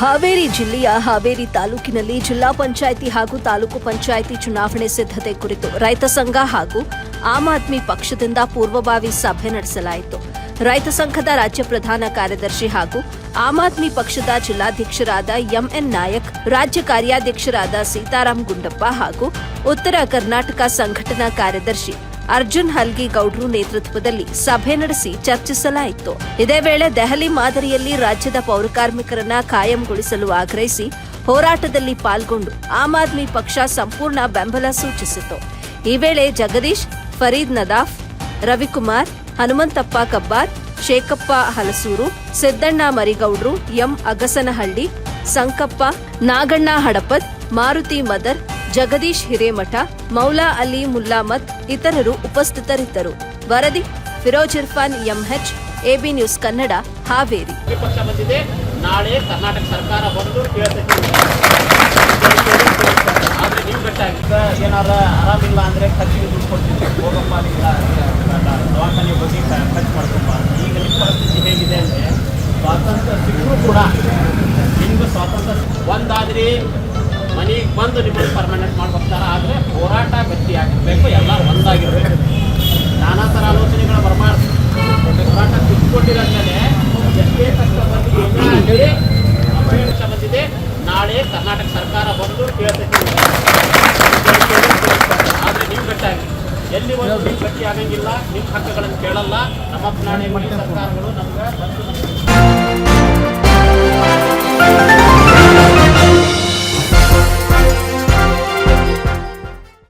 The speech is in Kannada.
ಹಾವೇರಿ ಜಿಲ್ಲೆಯ ಹಾವೇರಿ ತಾಲೂಕಿನಲ್ಲಿ ಜಿಲ್ಲಾ ಪಂಚಾಯಿತಿ ಹಾಗೂ ತಾಲೂಕು ಪಂಚಾಯಿತಿ ಚುನಾವಣೆ ಸಿದ್ಧತೆ ಕುರಿತು ರೈತ ಸಂಘ ಹಾಗೂ ಆಮ್ ಆದ್ಮಿ ಪಕ್ಷದಿಂದ ಪೂರ್ವಭಾವಿ ಸಭೆ ನಡೆಸಲಾಯಿತು. ರೈತ ಸಂಘದ ರಾಜ್ಯ ಪ್ರಧಾನ ಕಾರ್ಯದರ್ಶಿ ಹಾಗೂ ಆಮ್ ಆದ್ಮಿ ಪಕ್ಷದ ಜಿಲ್ಲಾಧ್ಯಕ್ಷರಾದ ಎಂಎನ್ ನಾಯಕ್, ರಾಜ್ಯ ಕಾರ್ಯಾಧ್ಯಕ್ಷರಾದ ಸೀತಾರಾಮ್ ಗುಂಡಪ್ಪ ಹಾಗೂ ಉತ್ತರ ಕರ್ನಾಟಕ ಸಂಘಟನಾ ಕಾರ್ಯದರ್ಶಿ ಅರ್ಜುನ್ ಹಲ್ಗಿ ಗೌಡ್ರು ನೇತೃತ್ವದಲ್ಲಿ ಸಭೆ ನಡೆಸಿ ಚರ್ಚಿಸಲಾಯಿತು. ಇದೇ ವೇಳೆ ದೆಹಲಿ ಮಾದರಿಯಲ್ಲಿ ರಾಜ್ಯದ ಪೌರಕಾರ್ಮಿಕರನ್ನ ಕಾಯಂಗೊಳಿಸಲು ಆಗ್ರಹಿಸಿ ಹೋರಾಟದಲ್ಲಿ ಪಾಲ್ಗೊಂಡು ಆಮ್ ಆದ್ಮಿ ಪಕ್ಷ ಸಂಪೂರ್ಣ ಬೆಂಬಲ ಸೂಚಿಸಿತು. ಈ ವೇಳೆ ಜಗದೀಶ್, ಫರೀದ್ ನದಾಫ್, ರವಿಕುಮಾರ್, ಹನುಮಂತಪ್ಪ ಕಬ್ಬಾರ್, ಶೇಖಪ್ಪ ಹಲಸೂರು, ಸಿದ್ದಣ್ಣ ಮರಿಗೌಡ್ರು, ಎಂ ಅಗಸನಹಳ್ಳಿ, ಸಂಕಪ್ಪ, ನಾಗಣ್ಣ ಹಡಪತ್, ಮಾರುತಿ ಮದರ್ ಜಗದೀಶ್ ಹಿರೇಮಠ, ಮೌಲಾ ಅಲಿ ಮುಲ್ಲಾಮತ್ ಇತರರು ಉಪಸ್ಥಿತರಿದ್ದರು. ವರದಿ, Firoz Irfan MH, AB news Kannada, Haveri. ಸ್ವಾತಂತ್ರ್ಯ ಸಿಕ್ಕರೂ ಕೂಡ ಹಿಂದೂ ಸ್ವಾತಂತ್ರ್ಯ ಒಂದಾದ್ರಿ ಮನೆಗೆ ಬಂದು ನಿಮ್ಮನ್ನು ಪರ್ಮನೆಂಟ್ ಮಾಡ್ಕೊಡ್ತಾರ? ಆದರೆ ಹೋರಾಟ ಗಟ್ಟಿ ಆಗಬೇಕು ಎಲ್ಲ ಒಂದಾಗಿರಬೇಕು. ನಾನಾ ಥರ ಆಲೋಚನೆಗಳು ಬರಬಾರ್ದು. ಹೋರಾಟ ತಿದ್ದುಕೊಂಡಿರೋದ್ಮೇಲೆ ಎಷ್ಟೇ ಕಷ್ಟ ಬಂದು ಏನೇ ಆಗಲಿ ಬಂದಿದೆ. ನಾಳೆ ಕರ್ನಾಟಕ ಸರ್ಕಾರ ಬಂದು ಕೇಳ್ತೈತಿ. ಆದರೆ ನೀವು ಗಟ್ಟಾಗಿ ಎಲ್ಲಿ ಒಂದು ನೀವು ಗಟ್ಟಿ ಆಗಂಗಿಲ್ಲ ನಿಮ್ಮ ಹಕ್ಕುಗಳನ್ನು ಕೇಳಲ್ಲ. ನಮ್ಮ ಮನೆ ಸರ್ಕಾರಗಳು ನಮ್ಗೆ ಬಂದು